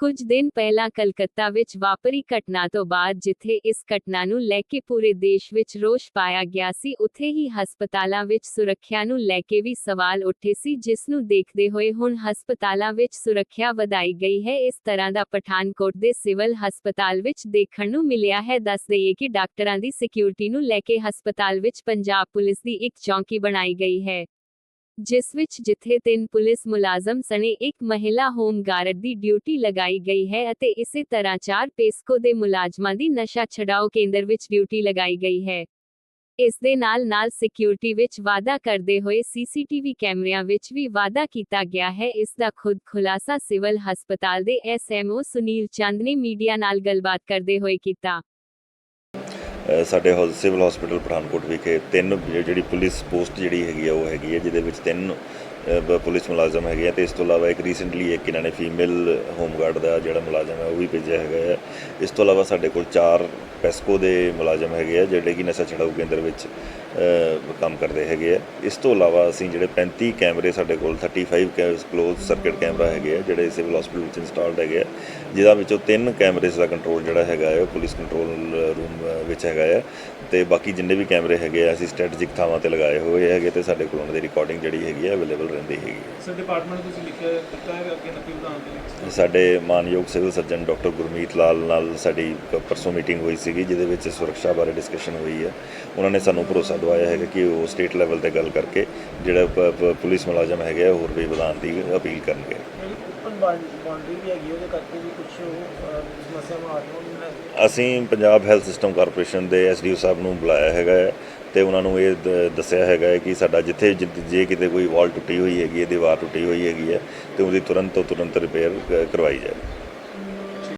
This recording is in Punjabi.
ਕੁਝ ਦਿਨ ਪਹਿਲਾਂ ਕਲਕੱਤਾ ਵਿੱਚ ਵਾਪਰੀ ਘਟਨਾ ਤੋਂ ਬਾਅਦ ਜਿੱਥੇ ਇਸ ਘਟਨਾ ਨੂੰ ਲੈ ਕੇ ਪੂਰੇ ਦੇਸ਼ ਵਿੱਚ ਰੋਸ਼ ਪਾਇਆ ਗਿਆ ਸੀ, ਉੱਥੇ ਹੀ ਹਸਪਤਾਲਾਂ ਵਿੱਚ ਸੁਰੱਖਿਆ ਨੂੰ ਲੈ ਕੇ ਵੀ ਸਵਾਲ ਉੱਠੇ ਸੀ, ਜਿਸ ਨੂੰ ਦੇਖਦੇ ਹੋਏ ਹੁਣ ਹਸਪਤਾਲਾਂ ਵਿੱਚ ਸੁਰੱਖਿਆ ਵਧਾਈ ਗਈ ਹੈ। ਇਸ ਤਰ੍ਹਾਂ ਦਾ ਪਠਾਨਕੋਟ ਦੇ ਸਿਵਲ ਹਸਪਤਾਲ ਵਿੱਚ ਦੇਖਣ ਨੂੰ ਮਿਲਿਆ ਹੈ। ਦੱਸ ਦਈਏ ਕਿ ਡਾਕਟਰਾਂ ਦੀ ਸਿਕਿਉਰਿਟੀ ਨੂੰ ਲੈ ਕੇ ਹਸਪਤਾਲ ਵਿੱਚ ਪੰਜਾਬ ਪੁਲਿਸ ਦੀ ਇੱਕ ਚੌਂਕੀ ਬਣਾਈ ਗਈ ਹੈ। ਜਿਸ ਵਿੱਚ ਜਿੱਥੇ ਤਿੰਨ ਪੁਲਿਸ ਮੁਲਾਜ਼ਮ ਸਣੇ, ਇੱਕ ਮਹਿਲਾ ਹੋਮ ਗਾਰਡ ਦੀ ਡਿਊਟੀ ਲਗਾਈ ਗਈ ਹੈ ਅਤੇ ਇਸੇ ਤਰ੍ਹਾਂ ਚਾਰ ਪੇਸਕੋ ਦੇ ਮੁਲਾਜ਼ਮਾਂ ਦੀ ਨਸ਼ਾ ਛਡਾਓ ਕੇਂਦਰ ਵਿੱਚ ਡਿਊਟੀ ਲਗਾਈ ਗਈ ਹੈ। ਇਸ ਦੇ ਨਾਲ ਨਾਲ ਸਿਕਿਉਰਿਟੀ ਵਿੱਚ ਵਾਧਾ ਕਰਦੇ ਹੋਏ ਸੀਸੀਟੀਵੀ ਕੈਮਰਿਆਂ ਵਿੱਚ ਵੀ ਵਾਧਾ ਕੀਤਾ ਗਿਆ ਹੈ। ਇਸ ਦਾ ਖੁਦ ਖੁਲਾਸਾ ਸਿਵਲ ਹਸਪਤਾਲ ਦੇ ਐਸਐਮਓ ਸੁਨੀਲ ਚੰਦ ਨੇ ਮੀਡੀਆ ਨਾਲ ਗੱਲਬਾਤ ਕਰਦੇ ਹੋਏ ਕੀਤਾ। ਸਾਡੇ ਹੌਸ- ਸਿਵਲ ਹਸਪੀਟਲ ਪਠਾਨਕੋਟ ਵਿਖੇ ਤਿੰਨ ਜਿਹੜੀ ਪੁਲਿਸ ਪੋਸਟ ਜਿਹੜੀ ਹੈਗੀ ਆ, ਉਹ ਹੈਗੀ ਹੈ ਜਿਹਦੇ ਵਿੱਚ ਤਿੰਨ ਪੁਲਿਸ ਮੁਲਾਜ਼ਮ ਹੈਗੇ ਆ ਤੇ ਇਸ ਤੋਂ ਇਲਾਵਾ ਇੱਕ ਰੀਸੈਂਟਲੀ ਇੱਕ ਇਹਨਾਂ ਨੇ ਫੀਮੇਲ ਹੋਮਗਾਰਡ ਦਾ ਜਿਹੜਾ ਮੁਲਾਜ਼ਮ ਹੈ, ਉਹ ਵੀ ਭੇਜਿਆ ਹੈਗਾ ਹੈ ਇਸ ਤੋਂ ਇਲਾਵਾ ਸਾਡੇ ਕੋਲ ਚਾਰ ਪੈਸਕੋ ਦੇ ਮੁਲਾਜ਼ਮ ਹੈਗੇ ਆ, ਜਿਹੜੇ ਕਿ ਨਸ਼ਾ ਛਡਾਊ ਕੇਂਦਰ ਵਿੱਚ ਕੰਮ ਕਰਦੇ ਹੈਗੇ ਆ। ਇਸ ਤੋਂ ਇਲਾਵਾ ਅਸੀਂ ਜਿਹੜੇ 35 ਕੈਮਰੇ ਸਾਡੇ ਕੋਲ 35 ਕਲੋਜ਼ ਸਰਕਟ ਕੈਮਰਾ ਹੈਗੇ ਆ ਜਿਹੜੇ ਸਿਵਲ ਹਸਪੀਟਲ ਵਿੱਚ ਇੰਸਟਾਲਡ ਹੈਗੇ ਆ। ਜਿਹਦਾ ਵਿੱਚੋਂ ਤਿੰਨ ਕੈਮਰੇਜ਼ ਦਾ ਕੰਟਰੋਲ ਜਿਹੜਾ ਹੈਗਾ ਹੈ ਉਹ ਪੁਲਿਸ ਕੰਟਰੋਲ ਰੂਮ ਵਿੱਚ ਹੈਗਾ ਹੈ ਤੇ ਬਾਕੀ ਜਿੰਨੇ ਵੀ ਕੈਮਰੇ ਹੈਗੇ ਆ ਅਸੀਂ ਸਟ੍ਰੈਟਜਿਕ ਥਾਵਾਂ ਤੇ ਲਗਾਏ ਹੋਏ ਹੈਗੇ ਤੇ ਸਾਡੇ ਕੋਲ ਉਹਨਾਂ ਦੀ ਰਿਕਾਰਡਿੰਗ ਜਿਹੜੀ ਹੈਗੀ ਹੈ ਅਵੇਲੇਬਲ ਰਹਿੰਦੀ ਹੈਗੀ ਹੈ। ਸਰ ਡਿਪਾਰਟਮੈਂਟ ਤੁਸੀਂ ਲਿਖਿਆ ਦਿੱਤਾ ਹੈ ਅੱਗੇ ਨਕਲੀ ਵਿਧਾਨ ਦੇ ਵਿੱਚ? ਸਾਡੇ ਮਾਨਯੋਗ civil surgeon doctor Gurmeet Lal ਨਾਲ ਸਾਡੀ ਪਰਸੋਂ ਮੀਟਿੰਗ ਹੋਈ ਸੀਗੀ ਜਿਹਦੇ ਵਿੱਚ ਸੁਰੱਖਿਆ ਬਾਰੇ ਡਿਸਕਸ਼ਨ ਹੋਈ ਹੈ ਉਹਨਾਂ ਨੇ ਸਾਨੂੰ ਭਰੋਸਾ ਦਵਾਇਆ ਹੈਗਾ ਕਿ ਉਹ ਸਟੇਟ ਲੈਵਲ ਤੇ ਗੱਲ ਕਰਕੇ ਜਿਹੜਾ ਪੁਲਿਸ ਮੁਲਾਜ਼ਮ ਹੈਗੇ ਆ ਹੋਰ ਵੀ ਵਧਾਉਣ ਦੀ ਅਪੀਲ ਕਰਨਗੇ। ਜਿਹੜੀ ਓਪਨ ਬਾਉਂਡਰੀ ਵੀ ਹੈਗੀ ਉਹਦੇ ਕਰਕੇ ਵੀ ਕੁਝ ਸਮੱਸਿਆਵਾਂ ਆ ਰਹੀਆਂ ਉਹਨਾਂ ਅਸੀਂ ਪੰਜਾਬ ਹੈਲਥ ਸਿਸਟਮ ਕਾਰਪੋਰੇਸ਼ਨ ਦੇ ਐਸਡੀਓ ਸਾਹਿਬ ਨੂੰ ਬੁਲਾਇਆ ਹੈਗਾ ਤੇ ਉਹਨਾਂ ਨੂੰ ਇਹ ਦੱਸਿਆ ਹੈਗਾ ਹੈ ਕਿ ਸਾਡਾ ਜਿੱਥੇ ਜਿ- ਕਿਤੇ ਕੋਈ ਵਾਲ ਟੁੱਟੀ ਹੋਈ ਹੈਗੀ ਹੈ ਦੀਵਾਰ ਟੁੱਟੀ ਹੋਈ ਹੈਗੀ ਹੈ ਤੇ ਉਹਦੀ ਤੁਰੰਤ ਤੋਂ ਤੁਰੰਤ ਰਿਪੇਅਰ ਕਰਵਾਈ ਜਾਏ।